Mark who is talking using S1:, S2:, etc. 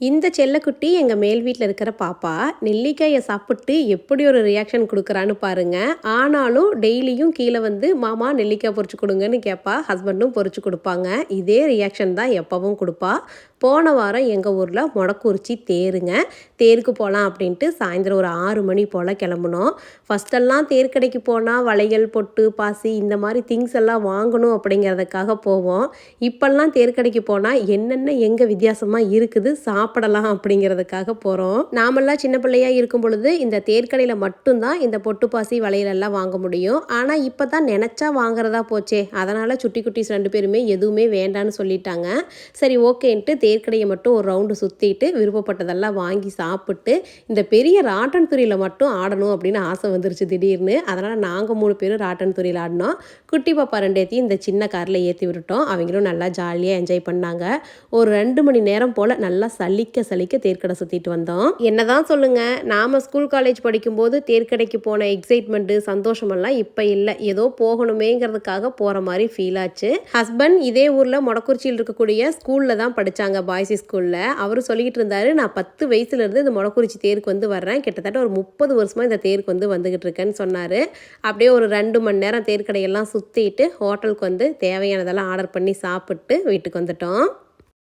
S1: இந்த செல்லக்குட்டி எங்கள் மேல் வீட்டில் இருக்கிற பாப்பா நெல்லிக்காயை சாப்பிட்டு எப்படி ஒரு ரியாக்ஷன் கொடுக்குறான்னு பாருங்கள் ஆனாலும் டெய்லியும் கீழே வந்து மாமா நெல்லிக்காய் பொறிச்சு கொடுங்கன்னு கேட்பா ஹஸ்பண்டும் பொறிச்சு கொடுப்பாங்க. இதே ரியாக்ஷன் தான் எப்போவும் கொடுப்பா. போன வாரம் எங்கள் ஊரில் முடக்குறிச்சி தேருங்க. தேருக்கு போகலாம் அப்படின்ட்டு சாயந்தரம் ஒரு ஆறு மணி போல் கிளம்புனோம். ஃபஸ்ட்டெல்லாம் தேர் கடைக்கு போனால் வளையல் பொட்டு பாசி இந்த மாதிரி திங்ஸ் எல்லாம் வாங்கணும் அப்படிங்கிறதுக்காக போவோம். இப்போல்லாம் தேர் கடைக்கு போனால் என்னென்ன எங்கே வித்தியாசமாக இருக்குது சாப்பிடலாம் அப்படிங்கிறதுக்காக போகிறோம் நாமெல்லாம் சின்ன பிள்ளையாக இருக்கும் பொழுது இந்த தேர்க்கடையில் மட்டும்தான் இந்த பொட்டு பாசி வளையல் வாங்க முடியும். ஆனால் இப்போ தான் நினச்சா வாங்குறதா போச்சே. அதனால் சுட்டி குட்டிஸ் ரெண்டு பேருமே எதுவுமே வேண்டான்னு சொல்லிட்டாங்க. சரி ஓகேன்ட்டு தேர்க்கடையை மட்டும் ஒரு ரவுண்டு சுற்றிட்டு விருப்பப்பட்டதெல்லாம் வாங்கி சாப்பிட்டு இந்த பெரிய ராட்டன் துறையில் மட்டும் ஆடணும் அப்படின்னு ஆசை வந்துருச்சு திடீர்னு. அதனால் நாங்கள் மூணு பேரும் ராட்டன் துறையில் ஆடினோம். குட்டி பாப்பா ரெண்டேத்தையும் இந்த சின்ன காரில் ஏற்றி விட்டுட்டோம். அவங்களும் நல்லா ஜாலியாக என்ஜாய் பண்ணாங்க. ஒரு ரெண்டு மணி நேரம் போல் நல்லா சளி சலிக்க சலிக்க தேர்க்கடை சுற்றிட்டு வந்தோம். என்னதான் சொல்லுங்க நாம ஸ்கூல் காலேஜ் படிக்கும்போது தேர்க்கடைக்கு போன எக்ஸைட்மெண்ட்டு சந்தோஷமெல்லாம் இப்போ இல்லை. ஏதோ போகணுமேங்கிறதுக்காக போகிற மாதிரி ஃபீல் ஆச்சு. ஹஸ்பண்ட் இதே ஊரில் மொடக்குறிச்சியில் இருக்கக்கூடிய ஸ்கூலில் தான் படித்தாங்க பாய்ஸ் ஸ்கூலில் அவர் சொல்லிக்கிட்டு இருந்தாரு நான் பத்து வயசுலேருந்து இந்த மொடக்குறிச்சி தேருக்கு வந்து வர்றேன். கிட்டத்தட்ட ஒரு முப்பது வருஷமாக இந்த தேருக்கு வந்து வந்துக்கிட்டு இருக்கேன்னு சொன்னார். அப்படியே ஒரு ரெண்டு மணி நேரம் தேர்க்கடையெல்லாம் சுற்றிட்டு ஹோட்டலுக்கு வந்து தேவையானதெல்லாம் ஆர்டர் பண்ணி சாப்பிட்டு வீட்டுக்கு வந்துட்டோம்.